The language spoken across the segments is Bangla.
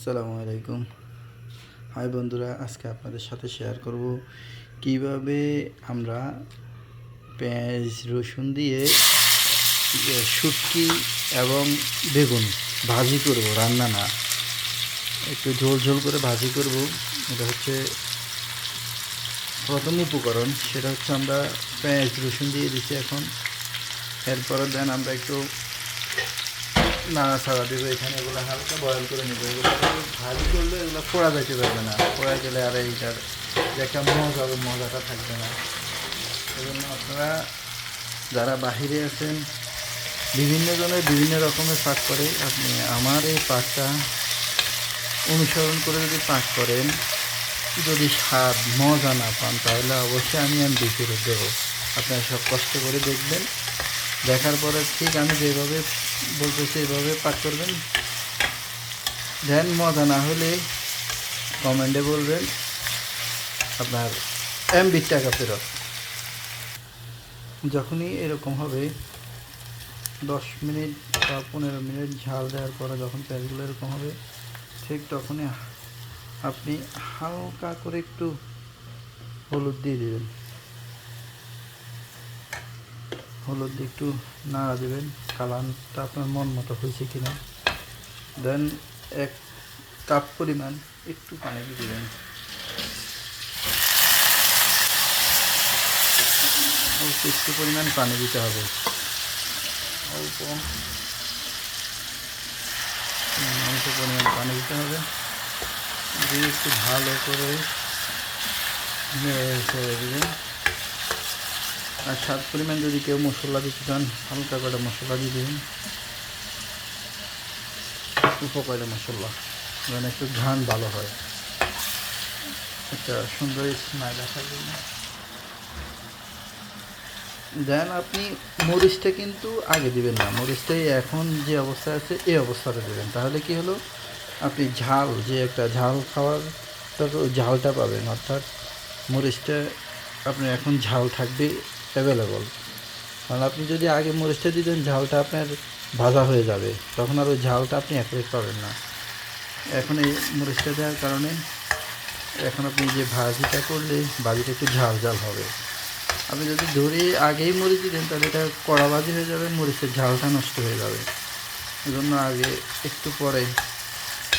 আসসালামু আলাইকুম। হাই বন্ধুরা, আজকে আপনাদের সাথে শেয়ার করব কীভাবে আমরা পেঁয়াজ, রসুন দিয়ে শুটকি এবং বেগুন ভাজি করব, রান্না না। একটু ঝোল ঝোল করে ভাজি করব। এটা হচ্ছে প্রথম উপকরণ, সেটা হচ্ছে আমরা পেঁয়াজ, রসুন দিয়ে দিচ্ছি এখন। এরপরে দেন আমরা একটু নাড়াচাড়া দেবো এখানে এগুলো হালকা বয়ল করে নেব। এগুলো ভাজি করলে এগুলো পোড়া যেতে পারবে না। পোড়া গেলে আর এইটার যে একটা মজা হবে মজাটা থাকবে না। এজন্য আপনারা যারা বাহিরে আছেন, বিভিন্ন জনের বিভিন্ন রকমের পাক করে, আপনি আমার এই পাকটা অনুসরণ করে যদি পাক করেন, যদি স্বাদ, মজা না পান, তাহলে অবশ্যই আমি এমবি ফেরত দেবো। আপনারা সব কষ্ট করে দেখবেন। দেখার পরে ঠিক আমি যেভাবে বলতেছি এভাবে পাক করবেন। দেন মজা না হলে কমেন্টে বলবেন আপনার এমবির টাকা ফেরত। যখনই এরকম হবে, দশ মিনিট বা পনেরো মিনিট ঝাল দেওয়ার পরে যখন পেঁয়াজগুলো এরকম হবে, ঠিক তখনই আপনি হালকা করে একটু হলুদ দিয়ে দেবেন। হলুদ দিয়ে একটু নাড়া দেবেন। কালারটা আপনার মন মতো হয়েছে কিনা দেন এক কাপ পরিমাণ একটু পানি দিয়ে দেবেন। একটু পরিমাণ পানি দিতে হবে। অল্প অল্প পরিমাণ পানি দিতে হবে। দিয়ে একটু ভালো করে আর স্বাদ পরিমাণ যদি কেউ মশলা দিতে চান, হালকা করে মশলা দিয়ে দেবেন উপকারে মশলা, যেন একটু ঘ্রাণ ভালো হয়। একটা সুন্দর স্মেল আসার জন্য দেন আপনি মরিচটা কিন্তু আগে দিবেন না। মরিচটাই এখন যে অবস্থা আছে, এই অবস্থাতে দেবেন। তাহলে কি হলো? আপনি ঝাল, যে একটা ঝাল খাওয়ার তারপর ঝালটা পাবেন। অর্থাৎ মরিচটা আপনি এখন ঝাল থাকবে। অ্যাভেলেবল কারণ আপনি যদি আগে মরিচটা দিতেন, ঝালটা আপনার ভাজা হয়ে যাবে। তখন আর ওই ঝালটা আপনি অ্যাপ্লাই পাবেন না। এখন এই মরিচটা দেওয়ার কারণে এখন আপনি যে ভাজিটা করলে, ভাজিটা একটু ঝাল ঝাল হবে। আপনি যদি ধরে আগেই মরিচ দিতেন, তাহলে এটা কড়া ভাজি হয়ে যাবে, মরিচের ঝালটা নষ্ট হয়ে যাবে। এজন্য আগে একটু পরে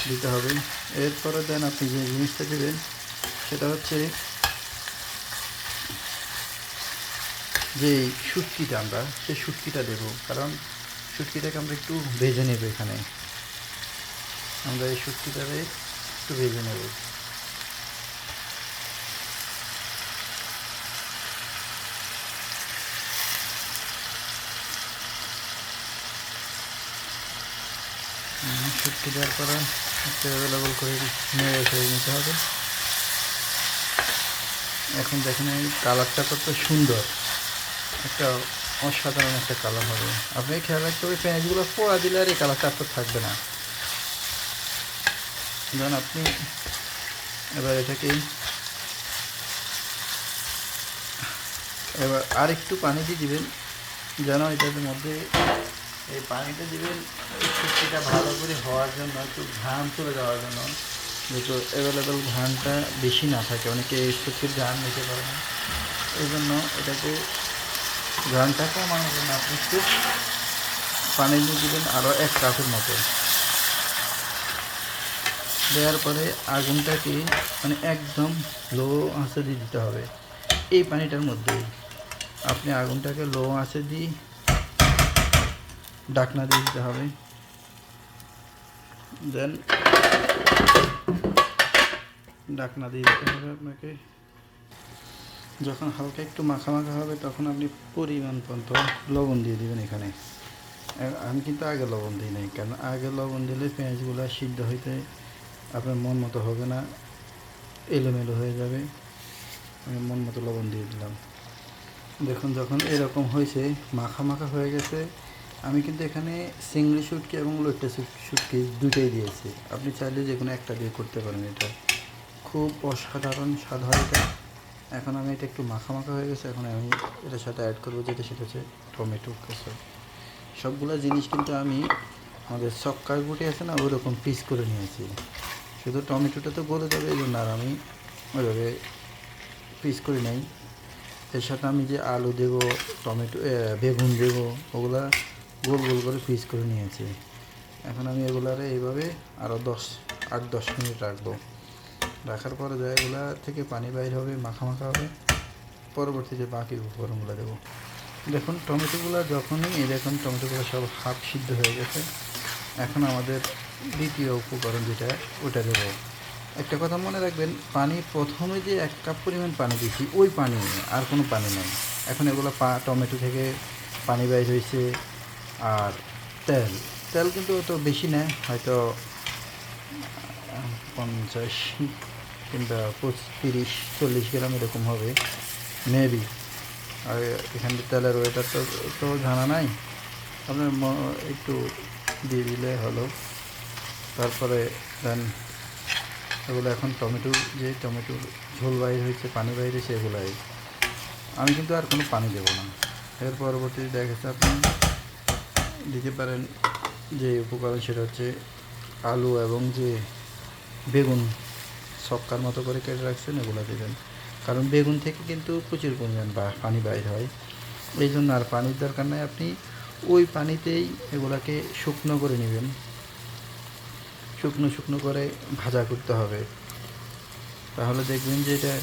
দিতে হবে। এরপরে দেন আপনি যে জিনিসটা দেবেন, সেটা হচ্ছে যে শুটকিটা আমরা, সেই শুটকিটা দেবো। কারণ শুটকিটাকে আমরা একটু ভেজে নেব এখানে। আমরা এই শুটকিটাকে একটু ভেজে নেব। শুটকি দেওয়ার পরে অ্যাভেলেবল করে নেড়ে নিতে হবে। এখন দেখেন এই কালারটা কত সুন্দর। একটা অসাধারণ একটা কালার হবে। আপনি খেয়াল রাখতে হবে, পেঁয়াজগুলো পোড়া দিলে আর এই কালারটা আপনার থাকবে না। ধরুন আপনি এবার এটাকে এবার আর একটু পানি দিয়ে দিবেন, যেন এটার মধ্যে এই পানিটা দিবেন শুটকিটা ভালো করে হওয়ার জন্য, একটু ঘাম চলে যাওয়ার জন্য, যেহেতু অ্যাভেলেবেল ঘামটা বেশি না থাকে, অনেকে শুটকির ঘাম নিতে পারে না। এই জন্য এটাকে কমানোর জন্য আপনি একটু পানি দিয়ে দিবেন আরও এক কাপের মতো। দেওয়ার পরে আগুনটাকে মানে একদম লো আঁচে দিয়ে দিতে হবে। এই পানিটার মধ্যেই আপনি আগুনটাকে লো আঁচে দিয়ে ডাকনা দিয়ে দিতে হবে। দেন ডাকনা দিয়ে দিতে হবে আপনাকে। যখন হালকা একটু মাখা মাখা হবে, তখন আপনি পরিমাণ পর্যন্ত লবণ দিয়ে দিবেন এখানে। আমি কিন্তু আগে লবণ দিই নাই, কারণ আগে লবণ দিলে পেঁয়াজগুলো সিদ্ধ হইতে আপনার মন মতো হবে না, এলোমেলো হয়ে যাবে। আমি মন মতো লবণ দিয়ে দিলাম। দেখুন, যখন এরকম হয়েছে মাখা মাখা হয়ে গেছে, আমি কিন্তু এখানে চিংড়ি শুটকি এবং লোটে শুটকি দুটোই দিয়েছি। আপনি চাইলে যে কোনো একটা দিয়ে করতে পারেন এটা। খুব অসাধারণ এটা। এখন আমি এটা একটু মাখা মাখা হয়ে গেছে, এখন আমি এটার সাথে অ্যাড করব যেটা, সেটা হচ্ছে টমেটো কেচাপ সবগুলো জিনিস কিন্তু আমি আমাদের সক্কার গুটি আছে না ওরকম পিস করে নিয়েছি। শুধু টমেটোটা তো গলে যাবে, এই জন্য আর আমি ওইভাবে পিস করে নেই। এর সাথে আমি যে আলু দেবো টমেটো বেগুন দেবো, ওগুলা গোল গোল করে পিস করে নিয়েছি। এখন আমি এগুলারে এইভাবে আরও দশ, আট, দশ মিনিট রাখব। রাখার পরে যা এগুলা থেকে পানি বাইর হবে, মাখা মাখা হবে। পরবর্তীতে বাকি উপকরণগুলো দেবো। দেখুন, টমেটোগুলো যখনই, এই দেখুন, টমেটোগুলো সব হাফ সিদ্ধ হয়ে গেছে। এখন আমাদের দ্বিতীয় উপকরণ যেটা, ওটা দেবো। একটা কথা মনে রাখবেন, পানি প্রথমে যে এক কাপ পরিমাণ পানি দিচ্ছি ওই পানি আর কোনো পানি নেই। এখন এগুলো পা, টমেটো থেকে পানি বাইর হয়েছে, আর তেল। তেল কিন্তু অত বেশি নেয় হয়তো পঞ্চাশ কিংবা তিরিশ চল্লিশ গ্রাম এরকম হবে মেবি আর এখানে তেলের ওয়েটার তো তো জানা নাই। আপনার একটু দিয়ে দিলে হলো। তারপরে দেন, এগুলো এখন টমেটো, যে টমেটোর ঝোল বাইর হয়েছে, পানি বাইর হয়েছে, এগুলাই। আমি কিন্তু আর কোনো পানি দেবো না। এর পরবর্তীতে দেখা গেছে আপনি দিতে পারেন যে উপকরণ সেটা হচ্ছে আলু এবং যে বেগুন সক্কার মতো করে কেটে রাখছেন, এগুলো দেবেন। কারণ বেগুন থেকে কিন্তু প্রচুর পরিমাণ বা- পানি বাইর হয়। এই জন্য আর পানির দরকার নাই, আপনি ওই পানিতেই এগুলাকে শুকনো করে নেবেন। শুকনো শুকনো করে ভাজা করতে হবে। তাহলে দেখবেন যে এটা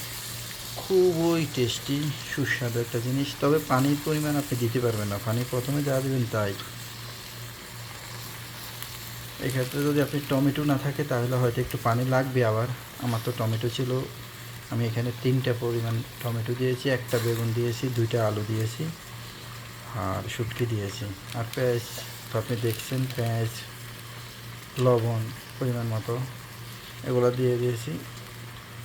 খুবই টেস্টি সুস্বাদু একটা জিনিস। তবে পানির পরিমাণ আপনি দিতে পারবেন না। পানি প্রথমে যা দেবেন তাই। এক্ষেত্রে যদি আপনি টমেটো না থাকে, তাহলে হয়তো একটু পানি লাগবে আবার। আমার তো টমেটো ছিল। আমি এখানে তিনটা পরিমাণ টমেটো দিয়েছি। একটা বেগুন দিয়েছি, দুইটা আলু দিয়েছি, আর শুটকি দিয়েছি। আর পেঁয়াজ, তো আপনি দেখছেন, পেঁয়াজ, লবণ পরিমাণ মতো এগুলো দিয়ে দিয়েছি।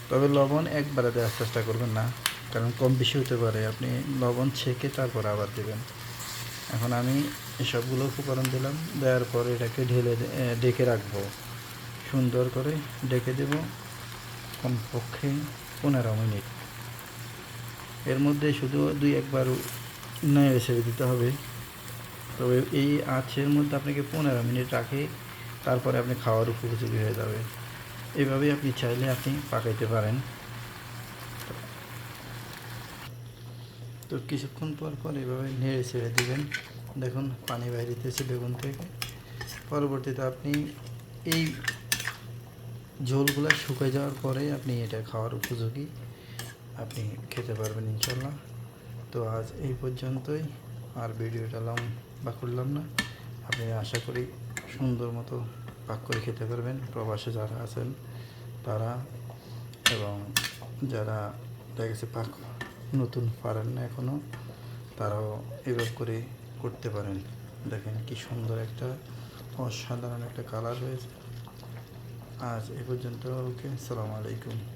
তবে লবণ একবারে দেওয়ার চেষ্টা করবেন না, কারণ কম বেশি হতে পারে। আপনি লবণ ছেঁকে তারপর আবার দেবেন। এখন আমি এসবগুলো উপকরণ দিলাম, দেওয়ার পর এটাকে ঢেলে ডেকে রাখব। সুন্দর করে ডেকে দেব কমপক্ষে পনেরো মিনিট। এর মধ্যে শুধু দুই একবার নেড়ে ছেড়ে দিতে হবে। তবে এই আঁচের মধ্যে আপনাকে পনেরো মিনিট রাখে, তারপরে আপনি খাওয়ার উপযোগী হয়ে যাবে। এভাবেই আপনি চাইলে আপনি পাকাইতে পারেন। তো কিছুক্ষণ পর পর এভাবে নেড়ে ছেড়ে দিবেন। দেখুন, পানি বাইরেতেছে বেগুন থেকে। পরবর্তীতে আপনি এই ঝোলগুলো শুকিয়ে যাওয়ার পরে আপনি এটা খাওয়ার উপযোগী। আপনি খেতে পারবেন ইনশাল্লাহ তো আজ এই পর্যন্তই। আর ভিডিওটা লম্বা করলাম না। আপনি আশা করি সুন্দর মতো পাক করে খেতে পারবেন। প্রবাসে যারা আছেন, তারা এবং যারা দেখা গেছে পাক নতুন পারেন না এখনও তারাও এভাবে করে করতে পারেন। দেখেন কি সুন্দর একটা অসাধারণ একটা কালার হয়েছে। আজ এ পর্যন্ত, ওকে, আসসালামু আলাইকুম।